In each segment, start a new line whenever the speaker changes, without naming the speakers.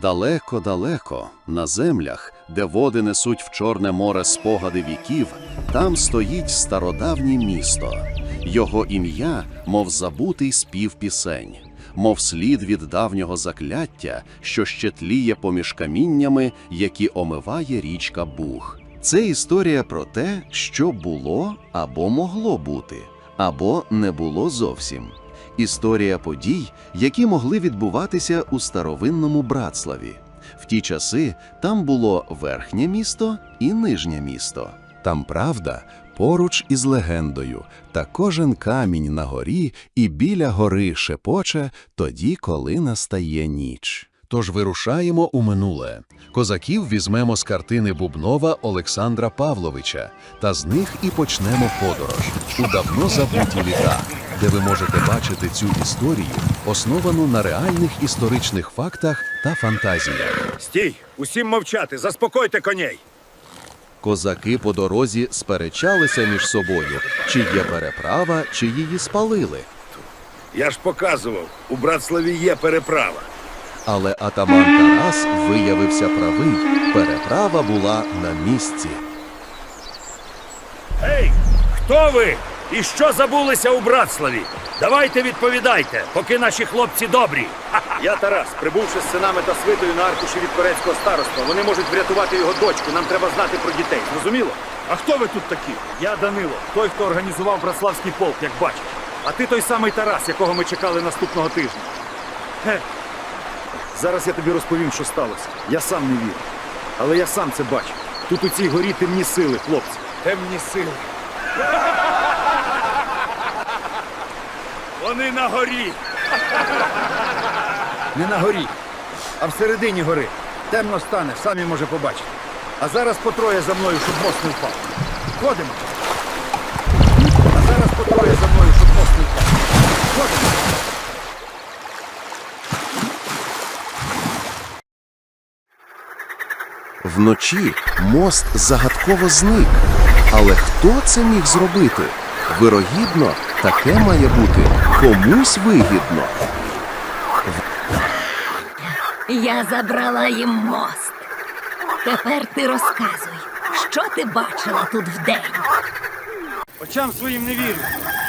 Далеко-далеко, на землях, де води несуть в Чорне море спогади віків, там стоїть стародавнє місто. Його ім'я, мов забутий спів пісень, мов слід від давнього закляття, що ще тліє поміж каміннями, які омиває річка Буг. Це історія про те, що було або могло бути, або не було зовсім. Історія подій, які могли відбуватися у старовинному Братславі. В ті часи там було верхнє місто і нижнє місто. Там правда поруч із легендою, та кожен камінь на горі і біля гори шепоче тоді, коли настає ніч. Тож вирушаємо у минуле. Козаків візьмемо з картини Бубнова Олександра Павловича, та з них і почнемо подорож у давно забуті літа, де ви можете бачити цю історію, основану на реальних історичних фактах та фантазіях.
Стій! Усім мовчати, заспокойте коней.
Козаки по дорозі сперечалися між собою, чи є переправа, чи її спалили.
Я ж показував, у Братславі є переправа.
Але атаман Тарас виявився правий. Переправа була на місці.
Ей, хто ви? І що забулися у Братславі? Давайте відповідайте, поки наші хлопці добрі.
Я Тарас, прибувши з синами та свитою на аркуші від турецького староства, вони можуть врятувати його дочку. Нам треба знати про дітей. Зрозуміло?
А хто ви тут такі?
Я Данило, той, хто організував братславський полк, як бачиш. А ти той самий Тарас, якого ми чекали наступного тижня. Ге. Зараз я тобі розповім, що сталося. Я сам не вірю. Але я сам це бачив. Тут у цій горі темні сили, хлопці.
Темні сили. Вони на горі.
Не на горі, а всередині гори. Темно стане, самі може побачити. А зараз по троє за мною, щоб мост не впав. Ходимо. А зараз по троє за мною, щоб мост не впав. Ходимо.
Вночі мост загадково зник. Але хто це міг зробити? Вирогідно, таке має бути комусь вигідно.
Я забрала їм мост. Тепер ти розказуй, що ти бачила тут вдень?
Очам своїм не вірю.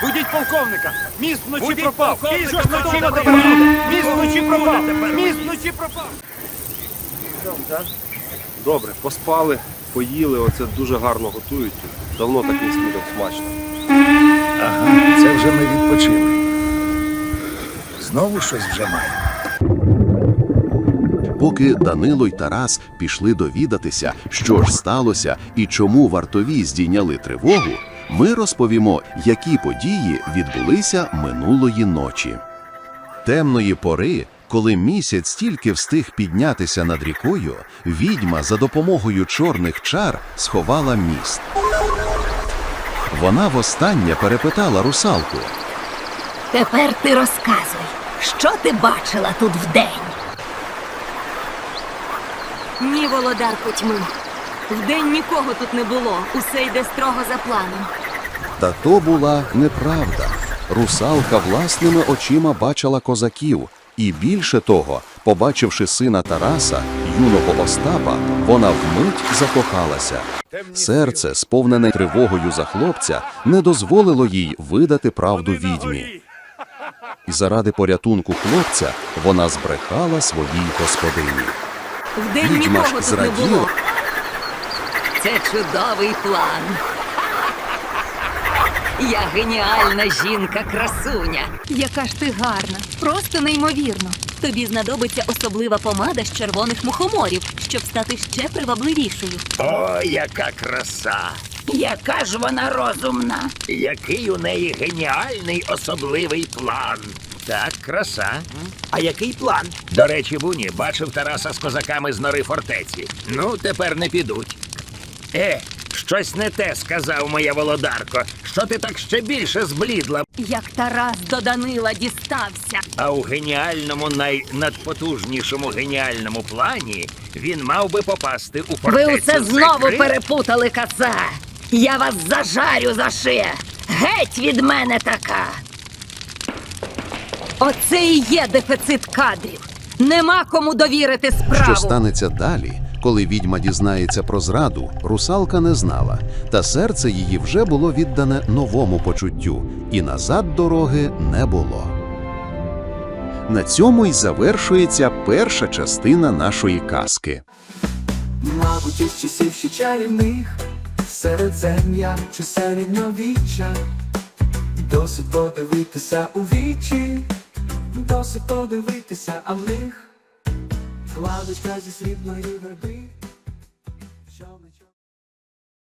Будіть полковника! Міст вночі
Будіть
пропав! ж
вночі
вночі
пропав!
Міст вночі пропав! Міст вночі пропав!
Добре, поспали, поїли, оце дуже гарно готують. тут. Давно так не снідав смачно.
Ага, це вже ми відпочили. Знову щось вже має.
Поки Данило й Тарас пішли довідатися, що ж сталося і чому вартові здійняли тривогу, ми розповімо, які події відбулися минулої ночі. Темної пори, коли місяць тільки встиг піднятися над рікою, відьма за допомогою чорних чар сховала міст. Вона востаннє перепитала русалку.
Тепер ти розказуй, що ти бачила тут вдень?
Ні, володарку тьми. Вдень нікого тут не було. Усе йде строго за планом.
Та то була неправда. Русалка власними очима бачила козаків, і більше того, побачивши сина Тараса, юного Остапа, вона вмить закохалася. Серце, сповнене тривогою за хлопця, не дозволило їй видати правду відьмі. І заради порятунку хлопця вона збрехала своїй господині.
Вдень нікого тут не було.
Це чудовий план. Я геніальна жінка-красуня.
Яка ж ти гарна, просто неймовірно. Тобі знадобиться особлива помада з червоних мухоморів, щоб стати ще привабливішою.
О, яка краса!
Яка ж вона розумна.
Який у неї геніальний особливий план. Так, краса. А який план? До речі, Буні бачив Тараса з козаками з нори фортеці. Ну, тепер не підуть. Е, щось не те сказав моя володарко. Що ти так ще більше зблідла?
Як Тарас до Данила дістався.
А у геніальному, найнадпотужнішому геніальному плані він мав би попасти у фортецю.
Ви усе знову
Секрет.
перепутали коца. Я вас зажарю за шиє. Геть від мене така.
Оце і є дефіцит кадрів.
Нема кому довірити справу.
Що станеться далі, коли відьма дізнається про зраду, русалка не знала, та серце її вже було віддане новому почуттю, і назад дороги не було. На цьому й завершується перша частина нашої казки.
Мабуть, із часів ще чарівних, середзем'я чи середньовіччя, досить подивитися у вічі, досить подивитися, а в них кладуть зі срібної верби.